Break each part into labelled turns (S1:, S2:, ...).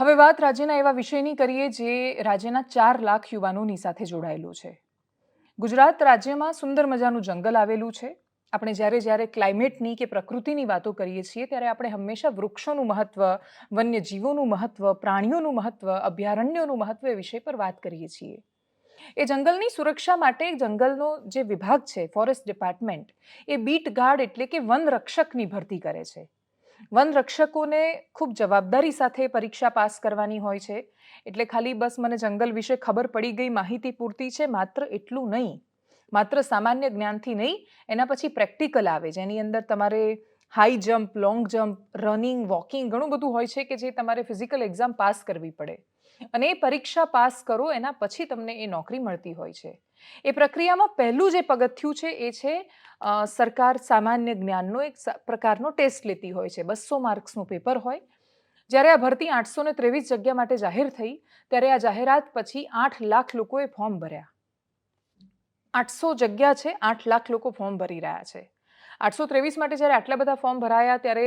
S1: હવે વાત રાજ્યના એવા વિષયની કરીએ જે રાજ્યના ચાર લાખ યુવાનોની સાથે જોડાયેલું છે. ગુજરાત રાજ્યમાં સુંદર મજાનું જંગલ આવેલું છે. આપણે જ્યારે જ્યારે ક્લાઇમેટની કે પ્રકૃતિની વાતો કરીએ છીએ, ત્યારે આપણે હંમેશા વૃક્ષોનું મહત્વ, વન્યજીવોનું મહત્વ, પ્રાણીઓનું મહત્વ, અભયારણ્યોનું મહત્વ એ વિષય પર વાત કરીએ છીએ. એ જંગલની સુરક્ષા માટે જંગલનો જે વિભાગ છે, ફોરેસ્ટ ડિપાર્ટમેન્ટ, એ બીટ ગાર્ડ એટલે કે વન રક્ષકની ભરતી કરે છે. વન રક્ષકોને ખૂબ જવાબદારી સાથે પરીક્ષા પાસ કરવાની હોય છે. એટલે ખાલી બસ મને જંગલ વિશે ખબર પડી ગઈ, માહિતી પૂરતી છે, માત્ર એટલું નહીં. માત્ર સામાન્ય જ્ઞાનથી નહીં, એના પછી પ્રેક્ટિકલ આવે જેની અંદર તમારે high jump, long jump, running, walking ઘણું બધું હોય છે કે જે તમારે ફિઝિકલ એક્ઝામ પાસ કરવી પડે. અને એ પરીક્ષા પાસ કરો, એના પછી તમને એ નોકરી મળતી હોય છે. એ પ્રક્રિયામાં પહેલું જે પગથિયું છે એ છે સરકાર સામાન્ય જ્ઞાનનો એક પ્રકારનો ટેસ્ટ લેતી હોય છે. બસો માર્ક્સનું પેપર હોય. જ્યારે આ ભરતી આઠસો ને ત્રેવીસ જગ્યા માટે જાહેર થઈ, ત્યારે આ જાહેરાત પછી આઠ લાખ લોકોએ ફોર્મ ભર્યા. આઠસો જગ્યા છે, આઠ લાખ લોકો ફોર્મ ભરી રહ્યા છે. આઠસો ત્રેવીસ માટે જ્યારે આટલા બધા ફોર્મ ભરાયા, ત્યારે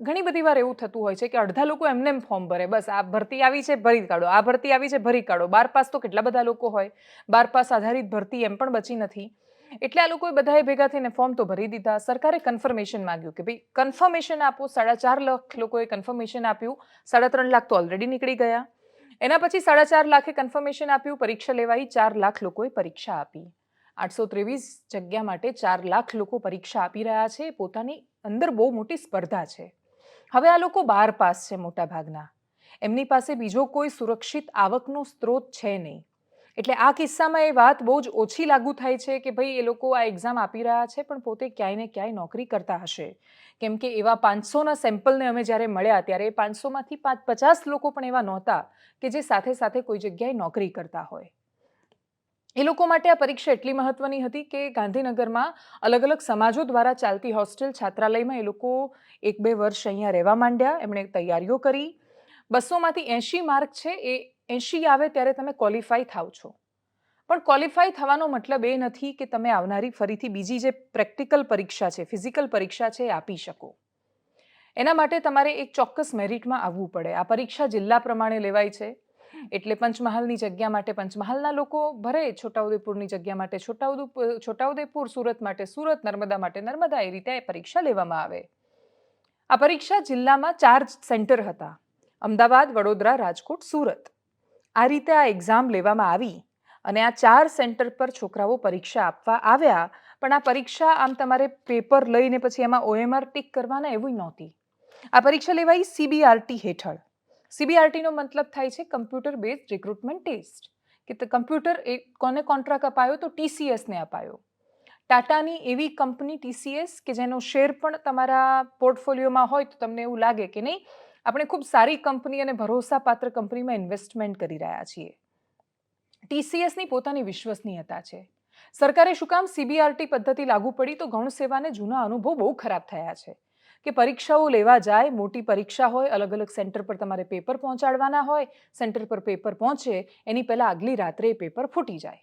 S1: ઘણી બધી વાર એવું થતું હોય છે કે અડધા લોકો એમને એમ ફોર્મ ભરે. બસ, આ ભરતી આવી છે, ભરી કાઢો. આ ભરતી આવી છે, ભરી કાઢો. બાર પાસ તો કેટલા બધા લોકો હોય? બાર પાસ આધારિત ભરતી એમ પણ બચી નથી. એટલે આ લોકોએ બધાએ ભેગા થઈને ફોર્મ તો ભરી દીધા. સરકારે કન્ફર્મેશન માંગ્યું કે ભાઈ કન્ફર્મેશન આપો. સાડા ચાર લાખ લોકોએ કન્ફર્મેશન આપ્યું. સાડા ત્રણ લાખ તો ઓલરેડી નીકળી ગયા. એના પછી સાડા ચાર લાખે કન્ફર્મેશન આપ્યું, પરીક્ષા લેવાઈ. ચાર લાખ લોકોએ પરીક્ષા આપી. આઠસો ત્રેવીસ જગ્યા માટે ચાર લાખ લોકો પરીક્ષા આપી રહ્યા છે. પોતાની અંદર બહુ મોટી સ્પર્ધા છે. હવે આ લોકો બાર પાસ છે મોટાભાગના. એમની પાસે બીજો કોઈ સુરક્ષિત આવકનો સ્ત્રોત છે નહીં. એટલે આ કિસ્સામાં એ વાત બહુ જ ઓછી લાગુ થાય છે કે ભાઈ એ લોકો આ એક્ઝામ આપી રહ્યા છે, પણ પોતે ક્યાંય ને ક્યાંય નોકરી કરતા હશે. કેમ કે એવા પાંચસોના સેમ્પલને અમે જ્યારે મળ્યા ત્યારે એ પાંચસોમાંથી પાંચ પચાસ લોકો પણ એવા નહોતા કે જે સાથે સાથે કોઈ જગ્યાએ નોકરી કરતા હોય. એ લોકો માટે આ પરીક્ષા એટલી મહત્વની હતી કે ગાંધીનગરમાં અલગ અલગ સમાજો દ્વારા ચાલતી હોસ્ટેલ છાત્રાલયમાં એ લોકો એક બે વર્ષ અહીંયા રહેવા માંડ્યા. એમણે તૈયારીઓ કરી. બસોમાંથી એંશી માર્ક છે, એ એંશી આવે ત્યારે તમે ક્વોલિફાય થાવ છો. પણ ક્વોલિફાય થવાનો મતલબ એ નથી કે તમે આવનારી ફરીથી બીજી જે પ્રેક્ટિકલ પરીક્ષા છે ફિઝિકલ પરીક્ષા છે, એ આપી શકો. એના માટે તમારે એક ચોક્કસ મેરિટમાં આવવું પડે. આ પરીક્ષા જિલ્લા પ્રમાણે લેવાય છે. એટલે પંચમહાલની જગ્યા માટે પંચમહાલના લોકો ભરે, છોટાઉદેપુરની જગ્યા માટે છોટાઉદેપુર છોટાઉદેપુર, સુરત માટે સુરત, નર્મદા માટે નર્મદા એ રીતે પરીક્ષા લેવામાં આવે. આ પરીક્ષા જિલ્લામાં ચાર સેન્ટર હતા. અમદાવાદ, વડોદરા, રાજકોટ, સુરત. આ રીતે આ એક્ઝામ લેવામાં આવી અને આ ચાર સેન્ટર પર છોકરાઓ પરીક્ષા આપવા આવ્યા, પણ આ પરીક્ષા આમ તમારે પેપર લઈને પછી એમાં ઓએમઆર ટીક કરવાના એવું નહોતી. આ પરીક્ષા લેવાઈ સીબીઆરટી હેઠળ. સીબીઆરટીનો મતલબ થાય છે કમ્પ્યુટર બેઝ રિક્રુટમેન્ટ ટેસ્ટ કે કમ્પ્યુટર એ કોને કોન્ટ્રાક્ટ અપાયો? તો ટીસીએસને અપાયો. ટાટાની એવી કંપની ટીસીએસ કે જેનો શેર પણ તમારા પોર્ટફોલિયોમાં હોય તો તમને એવું લાગે કે નહીં, આપણે ખૂબ સારી કંપની અને ભરોસાપાત્ર કંપનીમાં ઇન્વેસ્ટમેન્ટ કરી રહ્યા છીએ. ટીસીએસની પોતાની વિશ્વસનીયતા છે. સરકારે શું કામ સીબીઆરટી પદ્ધતિ લાગુ પડી તો ગૌણ સેવાને જૂના અનુભવ બહુ ખરાબ થયા છે. કે પરીક્ષાઓ લેવા જાય, મોટી પરીક્ષા હોય, અલગ અલગ સેન્ટર પર તમારે પેપર પહોંચાડવાના હોય, સેન્ટર પર પેપર પહોંચે, એની પહેલાં આગલી રાત્રે પેપર ફૂટી જાય.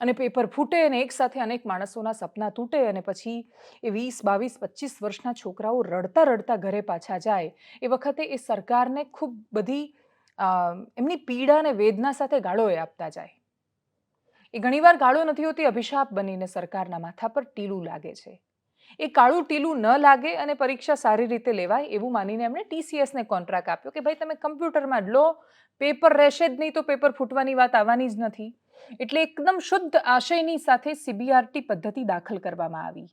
S1: અને પેપર ફૂટે અને એકસાથે અનેક માણસોના સપના તૂટે અને પછી એ વીસ, બાવીસ પચીસ વર્ષના છોકરાઓ રડતા રડતા ઘરે પાછા જાય, એ વખતે એ સરકારને ખૂબ બધી એમની પીડા અને વેદના સાથે ગાળો એ આપતા જાય. એ ઘણીવાર ગાળો નથી હોતી, અભિશાપ બનીને સરકારના માથા પર ટીલું લાગે છે. એ કાળું ટીલું ન લાગે અને પરીક્ષા સારી રીતે લેવાય એવું માનીને એમણે ટીસીએસને કોન્ટ્રાક્ટ આપ્યો કે ભાઈ તમે કમ્પ્યુટરમાં લો, પેપર રહેશે જ નહીં તો પેપર ફૂટવાની વાત આવવાની જ નથી. એટલે એકદમ શુદ્ધ આશયની સાથે સીબીઆરટી પદ્ધતિ દાખલ કરવામાં આવી.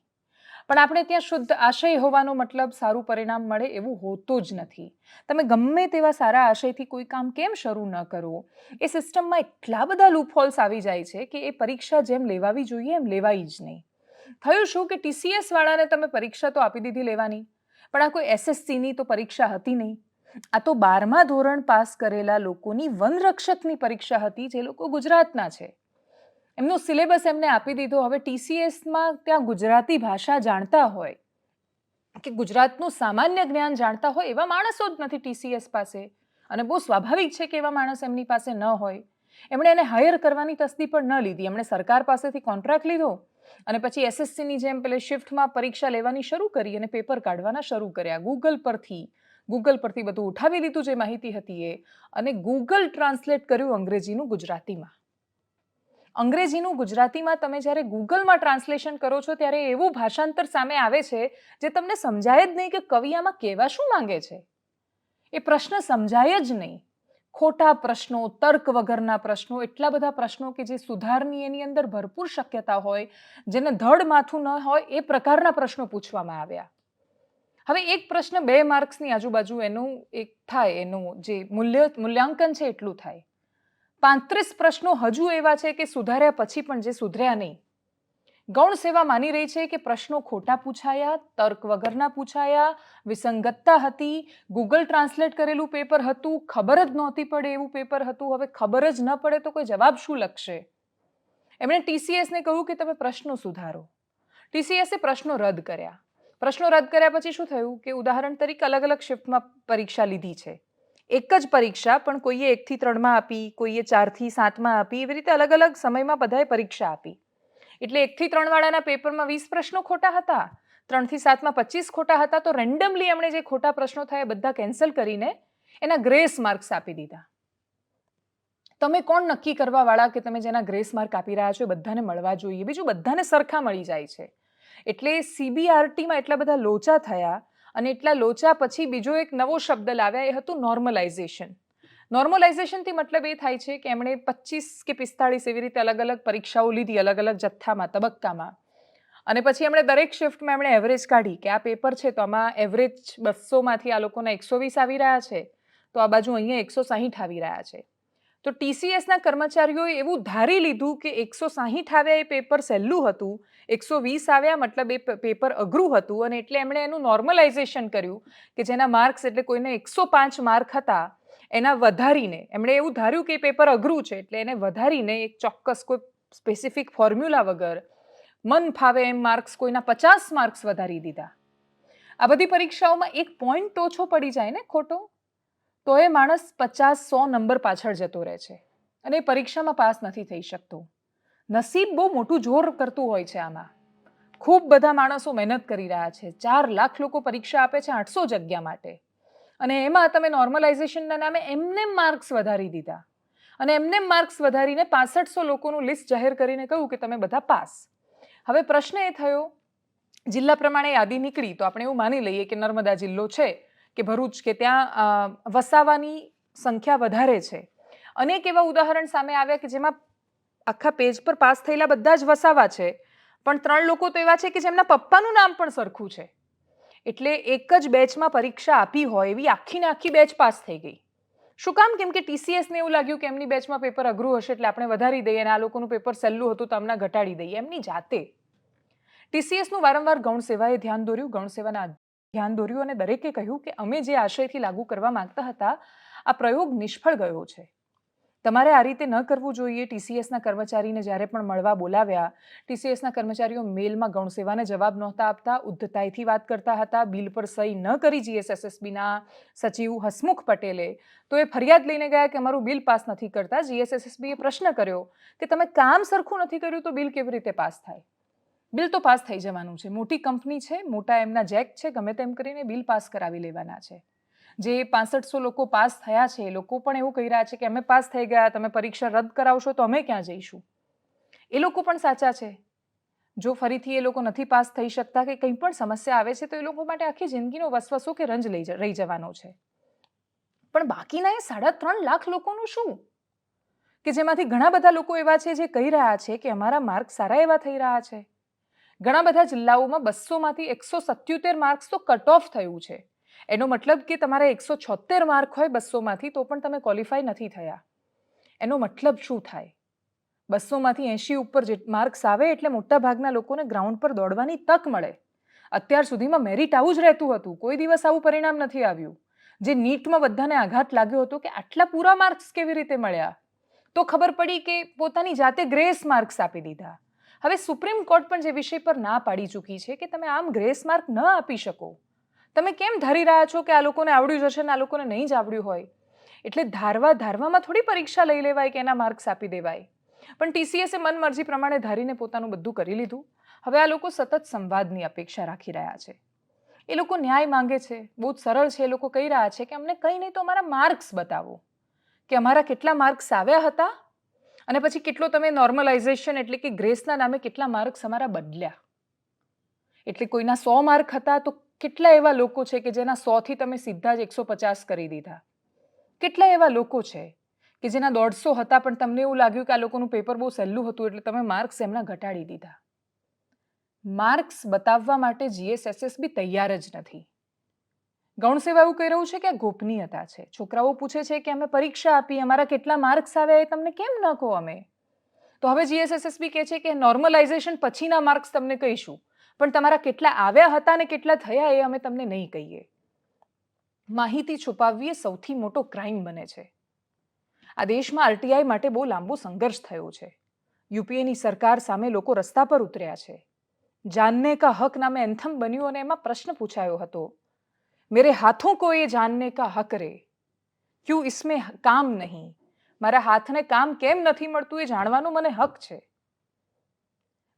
S1: પણ આપણે ત્યાં શુદ્ધ આશય હોવાનો મતલબ સારું પરિણામ મળે એવું હોતું જ નથી. તમે ગમે તેવા સારા આશયથી કોઈ કામ કેમ શરૂ ન કરો? એ સિસ્ટમમાં એટલા બધા લૂપહોલ્સ આવી જાય છે કે એ પરીક્ષા જેમ લેવાવી જોઈએ એમ લેવાઈ જ નહીં. થયું શું કે ટીસીએસ વાળાને તમે પરીક્ષા તો આપી દીધી લેવાની? પણ આ કોઈ એસએસસીની તો પરીક્ષા હતી નહીં. આ તો બારમા ધોરણ પાસ કરેલા લોકોની વનરક્ષકની પરીક્ષા હતી જે લોકો ગુજરાતના છે. એમનો સિલેબસ એમને આપી દીધો. હવે ટીસીએસમાં ત્યાં ગુજરાતી ભાષા જાણતા હોય, કે ગુજરાતનું સામાન્ય જ્ઞાન જાણતા હોય એવા માણસો જ નથી ટીસીએસ પાસે. અને બહુ સ્વાભાવિક છે કે એવા માણસ એમની પાસે ન હોય. એમણે એને હાયર કરવાની તસ્દી પણ ન લીધી. એમણે સરકાર પાસેથી કોન્ટ્રાક્ટ લીધો. અને પછી એસએસસીની જેમ પેલે શિફ્ટમાં પરીક્ષા લેવાની શરૂ કરી અને પેપર કાઢવાના શરૂ કર્યા. ગૂગલ પરથી ગૂગલ પરથી બધું ઉઠાવી લીધું જે માહિતી હતી એ અને ગૂગલ ટ્રાન્સલેટ કર્યું અંગ્રેજીનું ગુજરાતીમાં. અંગ્રેજીનું ગુજરાતીમાં તમે જ્યારે ગૂગલમાં ટ્રાન્સલેશન કરો છો ત્યારે એવું ભાષાંતર સામે આવે છે જે તમને સમજાય જ નહીં કે કવિ આમાં કહેવા શું માંગે છે. એ પ્રશ્ન સમજાય જ નહીં. ખોટા પ્રશ્નો, તર્ક વગરના પ્રશ્નો, એટલા બધા પ્રશ્નો કે જે સુધારની એની અંદર ભરપૂર શક્યતા હોય, જેને ધડ માથું ન હોય, એ પ્રકારના પ્રશ્નો પૂછવામાં આવ્યા. હવે એક પ્રશ્ન બે માર્ક્સની આજુબાજુ એનું એક થાય, એનું જે મૂલ્ય, મૂલ્યાંકન છે એટલું થાય. પાંત્રીસ પ્રશ્નો હજુ એવા છે કે સુધાર્યા પછી પણ જે સુધર્યા નહીં. ગૌણ સેવા માની રહી છે કે પ્રશ્નો ખોટા પૂછાયા, તર્ક વગરના પૂછાયા, વિસંગતતા હતી ગૂગલ ટ્રાન્સલેટ કરેલું પેપર હતું, ખબર જ નહોતી પડે એવું પેપર હતું, હવે ખબર જ ન પડે તો કોઈ જવાબ શું લખશે? એમણે ટીસીએસને કહ્યું કે તમે પ્રશ્નો સુધારો. ટીસીએસે પ્રશ્નો રદ કર્યા. પ્રશ્નો રદ કર્યા પછી શું થયું કે ઉદાહરણ તરીકે અલગ અલગ શિફ્ટમાં પરીક્ષા લીધી છે. એક જ પરીક્ષા, પણ કોઈએ એકથી ત્રણમાં આપી, કોઈએ ચારથી સાતમાં આપી, એવી રીતે અલગ અલગ સમયમાં બધાએ પરીક્ષા આપી. એટલે એકથી ત્રણવાળાના પેપરમાં વીસ પ્રશ્નો ખોટા હતા. ત્રણથી સાતમાં પચીસ ખોટા હતા. તો રેન્ડમલી એમણે જે ખોટા પ્રશ્નો થયા બધા કેન્સલ કરીને એના ગ્રેસ માર્ક્સ આપી દીધા. તમે કોણ નક્કી કરવાવાળા કે તમે જેના ગ્રેસ માર્ક આપી રહ્યા છો એ બધાને મળવા જોઈએ? બીજું બધાને સરખા મળી જાય છે. એટલે સીબીઆરટીમાં એટલા બધા લોચા થયા અને એટલા લોચા પછી બીજો એક નવો શબ્દ લાવ્યા, એ હતું નોર્મલાઇઝેશન નોર્મલાઇઝેશનથી મતલબ એ થાય છે કે એમણે પચીસ કે પિસ્તાળીસ એવી રીતે અલગ અલગ પરીક્ષાઓ લીધી અલગ અલગ જથ્થામાં, તબક્કામાં. અને પછી એમણે દરેક શિફ્ટમાં એમણે એવરેજ કાઢી કે આ પેપર છે તો આમાં એવરેજ બસોમાંથી આ લોકોના એકસો વીસ આવી રહ્યા છે, તો આ બાજુ અહીંયા એકસો સાહીઠ આવી રહ્યા છે. તો ટીસીએસના કર્મચારીઓએ એવું ધારી લીધું કે એકસો સાહીઠ આવ્યા એ પેપર સહેલું હતું, એકસો વીસ આવ્યા મતલબ એ પેપર અઘરું હતું અને એટલે એમણે એનું નોર્મલાઇઝેશન કર્યું કે જેના માર્ક્સ એટલે કોઈને એકસો પાંચ માર્ક હતા એના વધારીને, એમણે એવું ધાર્યું કે પેપર અઘરું છે, એટલે એને વધારીને એક ચોક્કસ કોઈ સ્પેસિફિક ફોર્મ્યુલા વગર મન ફાવે એમ માર્ક્સ કોઈના પચાસ માર્ક્સ વધારી દીધા. આ બધી પરીક્ષાઓમાં એક પોઈન્ટ ઓછો પડી જાય ને ખોટો? તો એ માણસ પચાસ, સો નંબર પાછળ જતો રહે છે અને એ પરીક્ષામાં પાસ નથી થઈ શકતો. નસીબ બહુ મોટું જોર કરતું હોય છે આમાં. ખૂબ બધા માણસો મહેનત કરી રહ્યા છે. ચાર લાખ લોકો પરીક્ષા આપે છે આઠસો જગ્યા માટે. અને એમાં તમે નોર્મલાઇઝેશનના નામે એમને માર્ક્સ વધારી દીધા. અને એમને માર્ક્સ વધારીને પાસઠસો લોકોનું લિસ્ટ જાહેર કરીને કહ્યું કે તમે બધા પાસ. હવે પ્રશ્ન એ થયો, જિલ્લા પ્રમાણે યાદી નીકળી તો આપણે એવું માની લઈએ કે નર્મદા જિલ્લો છે, કે ભરૂચ કે ત્યાં વસાવાની સંખ્યા વધારે છે. અનેક એવા ઉદાહરણ સામે આવ્યા કે જેમાં આખા પેજ પર પાસ થયેલા બધા જ વસાવા છે, પણ ત્રણ લોકો તો એવા છે કે જેમના પપ્પાનું નામ પણ સરખું છે. એટલે એક જ બેચમાં પરીક્ષા આપી હોય એવી આખીને આખી બેચ પાસ થઈ ગઈ. શું કામ? કેમ કે ટીસીએસને એવું લાગ્યું કે એમની બેચમાં પેપર અઘરું હશે એટલે આપણે વધારી દઈએ અને આ લોકોનું પેપર સહેલું હતું તો ઘટાડી દઈએ. એમની જાતે. ટીસીએસનું વારંવાર ગૌણ સેવાએ ધ્યાન દોર્યું, ગૌણ સેવાના ધ્યાન દોર્યું અને દરેકે કહ્યું કે અમે જે આશયથી લાગુ કરવા માંગતા હતા, આ પ્રયોગ નિષ્ફળ ગયો છે. તમારે આ રીતે ન કરવું જોઈએ. ટીસીએસના કર્મચારીને જ્યારે પણ મળવા બોલાવ્યા ટીસીએસના કર્મચારીઓ મેલમાં ગૌણ સેવાને જવાબ નહોતા આપતા, ઉદ્ધતાઈથી વાત કરતા હતા, બિલ પર સહી ન કરી જીએસએસએસબીના સચિવ હસમુખ પટેલે, તો એ ફરિયાદ લઈને ગયા કે અમારું બિલ પાસ નથી કરતા. જીએસએસએસબીએ પ્રશ્ન કર્યો કે તમે કામ સરખું નથી કર્યું તો બિલ કેવી રીતે પાસ થાય? બિલ તો પાસ થઈ જવાનું છે. મોટી કંપની છે, મોટા એમના જેક છે, ગમે તેમ કરીને બિલ પાસ કરાવી લેવાના છે. જે પાસઠસો લોકો પાસ થયા છે, એ લોકો પણ એવું કહી રહ્યા છે કે અમે પાસ થઈ ગયા, તમે પરીક્ષા રદ કરાવશો તો અમે ક્યાં જઈશું? એ લોકો પણ સાચા છે. જો ફરીથી એ લોકો નથી પાસ થઈ શકતા કે કંઈ પણ સમસ્યા આવે છે, તો એ લોકો માટે આખી જિંદગીનો વસવસો કે રંજ લઈ રહી જવાનો છે. પણ બાકીના એ સાડા ત્રણ લાખ લોકોનું શું? કે જેમાંથી ઘણા બધા લોકો એવા છે જે કહી રહ્યા છે કે અમારા માર્ક સારા એવા થઈ રહ્યા છે. ઘણા બધા જિલ્લાઓમાં બસોમાંથી એકસો સત્યોતેર માર્ક્સ તો કટ ઓફ થયું છે. એનો મતલબ કે તમારે એકસો છોતેર માર્ક હોય બસોમાંથી, તો પણ તમે ક્વોલિફાય નથી થયા. એનો મતલબ શું થાય? બસોમાંથી એંશી ઉપર જે માર્ક્સ આવે એટલે મોટા ભાગના લોકોને ગ્રાઉન્ડ પર દોડવાની તક મળે. અત્યાર સુધીમાં મેરિટ આવું જ રહેતું હતું. કોઈ દિવસ આવું પરિણામ નથી આવ્યું. જે નીટમાં બધાને આઘાત લાગ્યો હતો કે આટલા પૂરા માર્ક્સ કેવી રીતે મળ્યા? તો ખબર પડી કે પોતાની જાતે ગ્રેસ માર્ક્સ આપી દીધા. હવે સુપ્રીમ કોર્ટ પણ જે વિષય પર ના પાડી ચૂકી છે કે તમે આમ ગ્રેસ માર્ક ન આપી શકો. તમે કેમ ધારી રહ્યા છો કે આ લોકોને આવડ્યું જશે ને આ લોકોને નહીં જ આવડ્યું હોય? એટલે ધારવા ધારવામાં થોડી પરીક્ષા લઈ લેવાય કે એના માર્ક્સ આપી દેવાય. પણ ટીસીએસે મનમરજી પ્રમાણે ધારીને પોતાનું બધું કરી લીધું. હવે આ લોકો સતત સંવાદની અપેક્ષા રાખી રહ્યા છે. એ લોકો ન્યાય માંગે છે. બહુ જ સરળ છે એ લોકો કહી રહ્યા છે કે અમને કંઈ નહીં તો અમારા માર્ક્સ બતાવો. કે અમારા કેટલા માર્ક્સ આવ્યા હતા? અને પછી કેટલો તમે નોર્મલાઇઝેશન એટલે કે ગ્રેસના નામે કેટલા માર્ક્સ અમારા બદલ્યા? એટલે કોઈના સો માર્ક હતા તો કેટલા એવા લોકો છે કે જેના સોથી તમે સીધા જ એકસો પચાસ કરી દીધા? કેટલા એવા લોકો છે કે જેના દોઢસો હતા પણ તમને એવું લાગ્યું કે આ લોકોનું પેપર બહુ સહેલું હતું એટલે તમે માર્ક્સ એમના ઘટાડી દીધા? માર્ક્સ બતાવવા માટે જીએસએસએસ બી તૈયાર જ નથી. ગૌણ સેવા એવું કહી રહ્યું છે કે આ ગોપનીયતા છે. છોકરાઓ પૂછે છે કે અમે પરીક્ષા આપી, અમારા કેટલા માર્ક્સ આવ્યા એ તમને કેમ ન કહો અમે? તો હવે જીએસએસએસબી કહે છે કે નોર્મલાઇઝેશન પછીના માર્ક્સ તમને કહીશું. પણ તમારા કેટલા આવ્યા હતા અને કેટલા થયા એ અમે તમને નહીં કહીએ. માહિતી છુપાવવી એ સૌથી મોટો ક્રાઇમ બને છે. આ દેશમાં આરટીઆઈ માટે બહુ લાંબો સંઘર્ષ થયો છે. યુપીએની સરકાર સામે લોકો રસ્તા પર ઉતર્યા છે. જાનને કા હક નામે એન્થમ બન્યું અને એમાં પ્રશ્ન પૂછાયો હતો. મેરે હાથો કો જાનને કા હક રે? ક્યુ ઇસમે કામ નહીં? મારા હાથને કામ કેમ નથી મળતું એ જાણવાનો મને હક છે.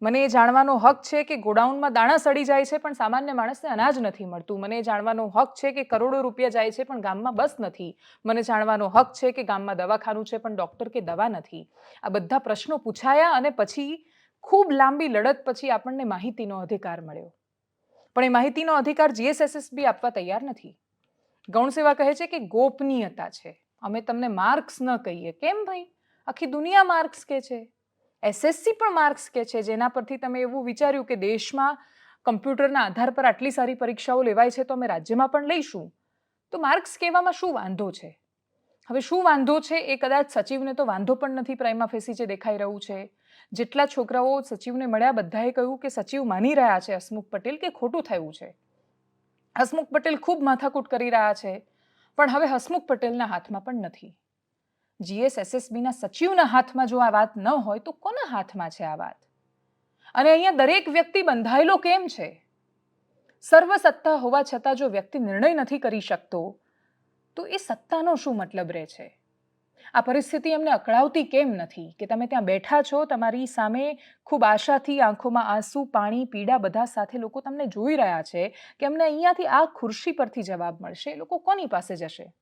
S1: મને એ જાણવાનો હક છે કે ગોડાઉનમાં દાણા સડી જાય છે, પણ સામાન્ય માણસને અનાજ નથી મળતું. મને જાણવાનો હક છે કે કરોડો રૂપિયા જાય છે, પણ ગામમાં બસ નથી. મને જાણવાનો હક છે કે ગામમાં દવાખાનું છે, પણ ડૉક્ટર કે દવા નથી. આ બધા પ્રશ્નો પૂછાયા અને પછી ખૂબ લાંબી લડત પછી આપણને માહિતીનો અધિકાર મળ્યો. પણ એ માહિતીનો અધિકાર જીએસએસએસબી આપવા તૈયાર નથી. ગૌણ સેવા કહે છે કે ગોપનીયતા છે. અમે તમને માર્ક્સ ન કહીએ. કેમ ભાઈ? આખી દુનિયા માર્ક્સ કે છે? એસએસસી પણ માર્ક્સ કે છે, જેના પરથી તમે એવું વિચાર્યું કે દેશમાં કમ્પ્યુટરના આધાર પર આટલી સારી પરીક્ષાઓ લેવાય છે તો અમે રાજ્યમાં પણ લઈશું? તો માર્ક્સ કહેવામાં શું વાંધો છે? હવે શું વાંધો છે એ કદાચ સચિવને તો વાંધો પણ નથી, પ્રાઇમા ફેસી જે દેખાઈ રહ્યું છે. જેટલા છોકરાઓ સચિવને મળ્યા, બધાએ કહ્યું કે સચિવ માની રહ્યા છે હસમુખ પટેલ કે ખોટું થયું છે? હસમુખ પટેલ ખૂબ માથાકૂટ કરી રહ્યા છે, પણ હવે હસમુખ પટેલના હાથમાં પણ નથી. જીએસએસએસબીના સચિવના હાથમાં જો આ વાત ન હોય, તો કોના હાથમાં છે આ વાત? અને અહીંયા દરેક વ્યક્તિ બંધાયેલો કેમ છે? સર્વ સત્તા હોવા છતાં જો વ્યક્તિ નિર્ણય નથી કરી શકતો, તો એ સત્તાનો શું મતલબ રહે છે? આ પરિસ્થિતિ એમને અકળાવતી કેમ નથી? કે તમે ત્યાં બેઠા છો, તમારી સામે ખૂબ આશાથી આંખોમાં આંસુ, પાણી, પીડા બધા સાથે લોકો તમને જોઈ રહ્યા છે, કે અમને અહીંયાથી આ ખુરશી પરથી જવાબ મળશે, એ લોકો કોની પાસે જશે?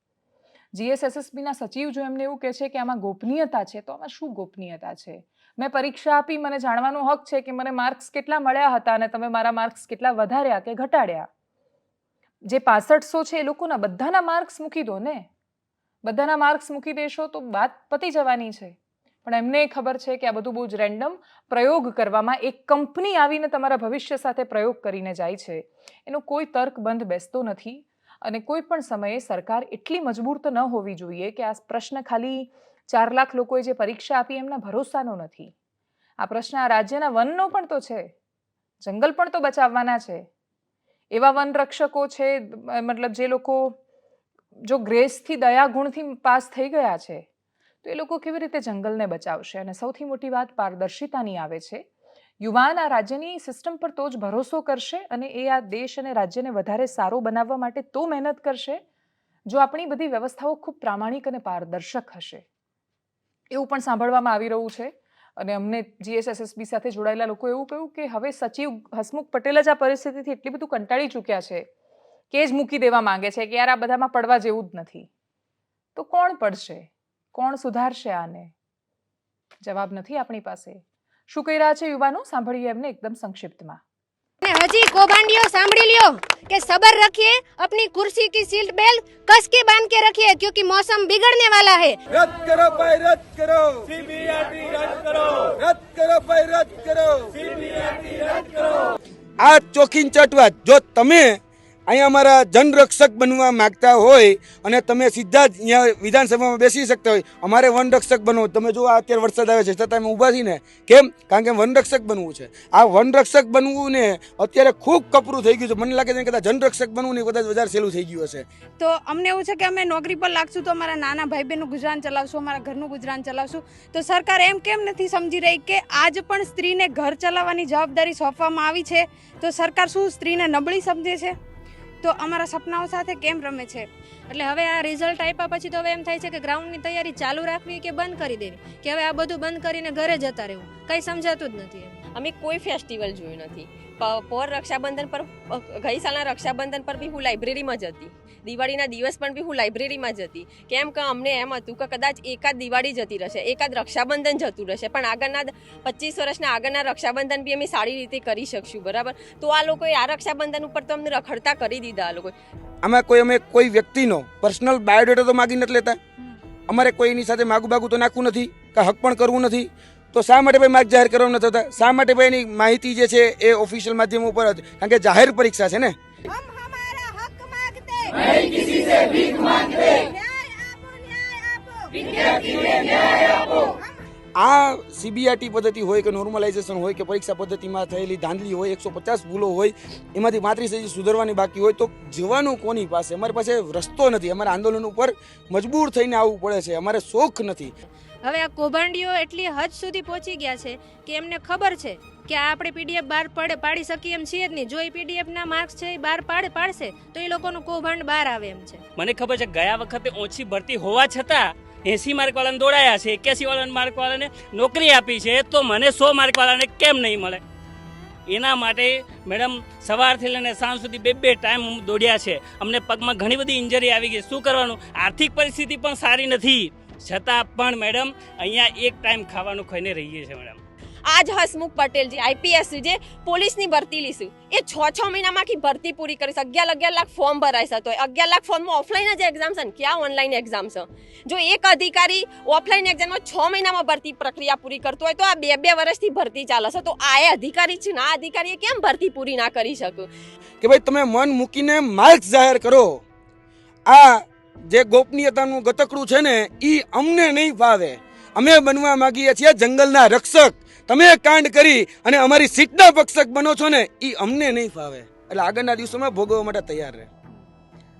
S1: જીએસએસએસબીના સચિવ જો એમને એવું કહે છે કે આમાં ગોપનીયતા છે, તો આમાં શું ગોપનીયતા છે? મેં પરીક્ષા આપી, મને જાણવાનો હક છે કે મને માર્ક્સ કેટલા મળ્યા હતા અને તમે મારા માર્ક્સ કેટલા વધાર્યા કે ઘટાડ્યા? જે પાસઠસો છે એ લોકોના બધાના માર્ક્સ મૂકી દો ને. બધાના માર્ક્સ મૂકી દેશો તો વાત પતી જવાની છે. પણ એમને ખબર છે કે આ બધું બહુ જ રેન્ડમ પ્રયોગ કરવામાં એક કંપની આવીને તમારા ભવિષ્ય સાથે પ્રયોગ કરીને જાય છે. એનો કોઈ તર્ક બંધ બેસતો નથી. અને કોઈ પણ સમયે સરકાર એટલી મજબૂર તો ન હોવી જોઈએ કે આ પ્રશ્ન ખાલી ચાર લાખ લોકોએ જે પરીક્ષા આપી એમના ભરોસાનો નથી. આ પ્રશ્ન આ રાજ્યના વનનો પણ તો છે. જંગલ પણ તો બચાવવાના છે. એવા વન રક્ષકો છે મતલબ જે લોકો જો ગ્રેસથી દયા ગુણથી પાસ થઈ ગયા છે, તો એ લોકો કેવી રીતે જંગલને બચાવશે? અને સૌથી મોટી વાત પારદર્શિતાની આવે છે. યુવાન આ રાજ્યની સિસ્ટમ પર તો જ ભરોસો કરશે અને એ આ દેશ અને રાજ્યને વધારે સારો બનાવવા માટે તો મહેનત કરશે, જો આપણી બધી વ્યવસ્થાઓ ખૂબ પ્રામાણિક અને પારદર્શક હશે. એવું પણ સાંભળવામાં આવી રહ્યું છે અને અમને જીએસએસએસબી સાથે જોડાયેલા લોકો એવું કહ્યું કે હવે સચિવ હસમુખ પટેલ જ આ પરિસ્થિતિથી એટલી બધું કંટાળી ચૂક્યા છે કે જ મૂકી દેવા માંગે છે કે યાર આ બધામાં પડવા જેવું જ નથી. તો કોણ પડશે? કોણ સુધારશે આને? જવાબ નથી આપણી પાસે. શું કહી રહ્યા છે યુવાનો સાંભળીએ એમને એકદમ સંક્ષિપ્તમાં
S2: હજી કોબાંડીઓ સાંભળી લ્યો કે સબર रखिए अपनी कुर्सी की सीट बेल्ट कस के बांध के रखिए क्योंकि मौसम बिगड़ने वाला है
S3: रद्द करो भाई रद्द करो सीबीआरटी रद्द करो रद्द करो भाई रद्द करो सीबीआरटी रद्द करो આ ચોખીન ચટવા જો તમે અહીંયા અમારા જનરક્ષક બનવા માગતા હોય અને તમે સીધા જ અહીંયા વિધાનસભામાં બેસી શકતા હોય. અમારે વનરક્ષક બનવું તમે જો અત્યારે વરસાદ આવે છે. છતાં અમે ઊભા છીએ કેમ? કારણ કે વનરક્ષક બનવું છે. આ વનરક્ષક બનવું ને અત્યારે ખૂબ કપરું થઈ ગયું છે. મને લાગે છે કદાચ જનરક્ષક બનવું ને કદાચ વધારે સહેલું થઈ ગયું હશે.
S4: તો અમને એવું છે કે અમે નોકરી પર લાગશું તો અમારા નાના ભાઈ બહેનનું ગુજરાન ચલાવશું, અમારા ઘરનું ગુજરાન ચલાવશું. તો સરકાર એમ કેમ નથી સમજી રહી કે આજ પણ સ્ત્રીને ઘર ચલાવવાની જવાબદારી સોંપવામાં આવી છે? તો સરકાર શું સ્ત્રીને નબળી સમજે છે? તો અમારા સપનાઓ સાથે કેમ રમે છે?
S5: એટલે હવે આ રિઝલ્ટ આપ્યા પછી તો હવે એમ થાય છે કે ગ્રાઉન્ડની તૈયારી ચાલુ રાખવી કે બંધ કરી દેવી? કે હવે આ બધું બંધ કરીને ઘરે જતા રહેવું? કંઈ સમજાતું જ નથી એમ.
S6: અમે કોઈ ફેસ્ટિવલ જોયું નથી. પ- પર રક્ષાબંધન પર ગઈ સાલના રક્ષાબંધન પર બી હું લાઇબ્રેરીમાં જ હતી. દિવાળીના દિવસ પણ બી હું લાઇબ્રેરીમાં જ હતી. કેમ કે અમને એમ હતું કે કદાચ એકાદ દિવાળી જતી રહેશે એકાદ રક્ષાબંધન જતું રહેશે. પણ આગળના પચીસ વર્ષના આગળના રક્ષાબંધન બી અમે સારી રીતે કરી શકશું બરાબર? તો આ લોકોએ આ રક્ષાબંધન ઉપર તો અમને રખડતા કરી દીધા આ લોકોએ.
S3: આમાં કોઈ અમે કોઈ વ્યક્તિનો પર્સનલ બાયોડેટા તો માગી નથી લેતા. અમારે કોઈની સાથે માગું બાગું તો નાખવું નથી કે હક પણ કરવું નથી. તો શા માટે ભાઈ માર્ક જાહેર કરવામાં નથી થતા શા માટે ભાઈ એની માહિતી જે છે એ ઓફિશિયલ માધ્યમ ઉપર હતી? કારણ કે જાહેર પરીક્ષા છે ને? આ સીબીઆરટી પદ્ધતિ હોય કે નોર્મલાઇઝેશન હોય કે પરીક્ષા પદ્ધતિમાં થયેલી ધાંધલી હોય એકસો પચાસ ભૂલો હોય એમાંથી પાંત્રીસ હજી સુધારવાની બાકી હોય તો જવાનું કોની પાસે? અમારી પાસે રસ્તો નથી. અમારે આંદોલન ઉપર મજબૂર થઈને આવવું પડે છે. અમારે શોખ નથી.
S5: હવે આ કૌભાંડીઓ એટલી હદ સુધી પહોંચી ગયા છે કે એમને ખબર છે કે આપણે પીડીએફ બહાર પડે, પાડી શકીએ એમ છીએ જ નહીં. જો એ પીડીએફના માર્ક્સ છે એ બહાર પાડે, પાડશે, તો એ લોકોનું કૌભાંડ બહાર આવે એમ છે.
S7: મને ખબર છે, ગયા વખતે ઓછી ભરતી હોવા છતાં એસી માર્ક વાળાને દોડાયા છે એક્યાસી વાળાને માર્ક વાળાને નોકરી આપી છે, તો મને સો માર્ક વાળાને કેમ નહીં મળે? એના માટે મેડમ સવારથી લઈને સાંજ સુધી બે બે ટાઈમ દોડ્યા છે. અમને પગમાં ઘણી બધી ઇન્જરી આવી ગઈ. શું કરવાનું? આર્થિક પરિસ્થિતિ પણ સારી નથી. છતાં પણ મેડમ અહીંયા એક ટાઈમ ખાવાનું ખાઈને રહીએ છીએ મેડમ.
S6: આજ હસમુખ પટેલ જે આઈપીએસ જે પોલીસની ભરતી લીશું એ છ છ મહિનામાંથી ભરતી પૂરી કરીશ. અગિયાર અગિયાર લાખ ફોર્મ ભરાઈ શકતો હોય અગિયાર લાખ ફોર્મમાં ઓફલાઈન જ એક્ઝામ છે ને? ક્યાં ઓનલાઈન એક્ઝામ છે? જો એક અધિકારી ઓફલાઈન એક્ઝામમાં છ મહિનામાં ભરતી પ્રક્રિયા પૂરી કરતો હોય તો આ બે બે વર્ષથી ભરતી ચાલે છે. તો આ એ અધિકારી છે ને? આ અધિકારીએ કેમ ભરતી પૂરી ના કરી શકું?
S3: કે ભાઈ તમે મન મૂકીને માર્ક્સ જાહેર કરો. આ જે ગોપનીયતાનું ગતકડું છે ને એ અમને નહીં ફાવે. અમે બનવા માંગીએ છીએ જંગલના રક્ષક. તમે કાંડ કરી અને અમારી સીટના પક્ષક બનો છો ને એ અમને નહીં ફાવે. એટલે આગળના દિવસોમાં ભોગવવા માટે તૈયાર રહે.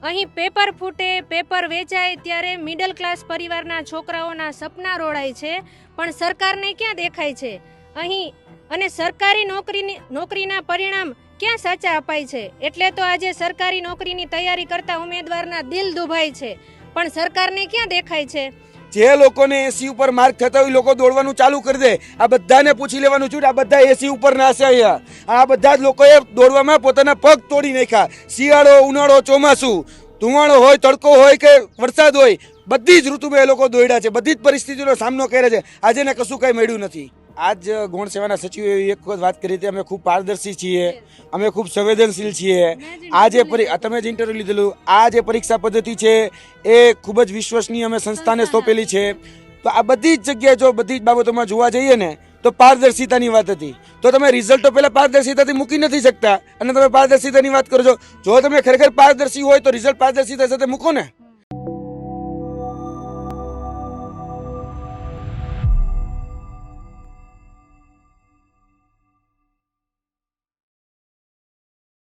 S5: અહીં પેપર ફૂટે, પેપર વેચાય, ત્યારે મિડલ ક્લાસ પરિવારના છોકરાઓના સપના રોડાય છે, પણ સરકારને ક્યાં દેખાય છે? અહીં અને સરકારી નોકરીની, નોકરીના પરિણામ ક્યાં સાચા અપાય છે? એટલે તો આજે સરકારી નોકરીની તૈયારી કરતા ઉમેદવારના દિલ દુભાય છે. પણ સરકારને ક્યાં દેખાય છે?
S3: જે લોકોને એસી ઉપર માર્ક થતા હોય લોકો દોડવાનું ચાલુ કરી દે. આ બધાને પૂછી લેવાનું છું આ બધા એસી ઉપર નાશે અહીંયા. આ બધા જ લોકોએ દોડવામાં પોતાના પગ તોડી નાખ્યા. શિયાળો, ઉનાળો, ચોમાસું. ધુમાડો હોય, તડકો હોય કે વરસાદ હોય, બધી જ ઋતુમાં એ લોકો દોડ્યા છે. બધી જ પરિસ્થિતિનો સામનો કરે છે. આજે ને કશું કંઈ મળ્યું નથી. આજ ગૌણ સેવાના સચિવે એક વખત વાત કરી હતી. અમે ખૂબ પારદર્શી છીએ. અમે ખૂબ સંવેદનશીલ છીએ. આ જે તમે જે ઇન્ટરવ્યુ લીધેલું, આ જે પરીક્ષા પદ્ધતિ છે, એ ખૂબ જ વિશ્વસનીય અમે સંસ્થાને સોંપેલી છે. તો આ બધી જ જગ્યાએ જો બધી જ બાબતોમાં જોવા જઈએ ને, તો પારદર્શિતાની વાત હતી. તો તમે રિઝલ્ટો પહેલાં પારદર્શિતાથી મૂકી નથી શકતા. અને તમે પારદર્શિતાની વાત કરો છો. જો તમે ખરેખર પારદર્શી હોય તો રિઝલ્ટ પારદર્શિતા સાથે મૂકો ને.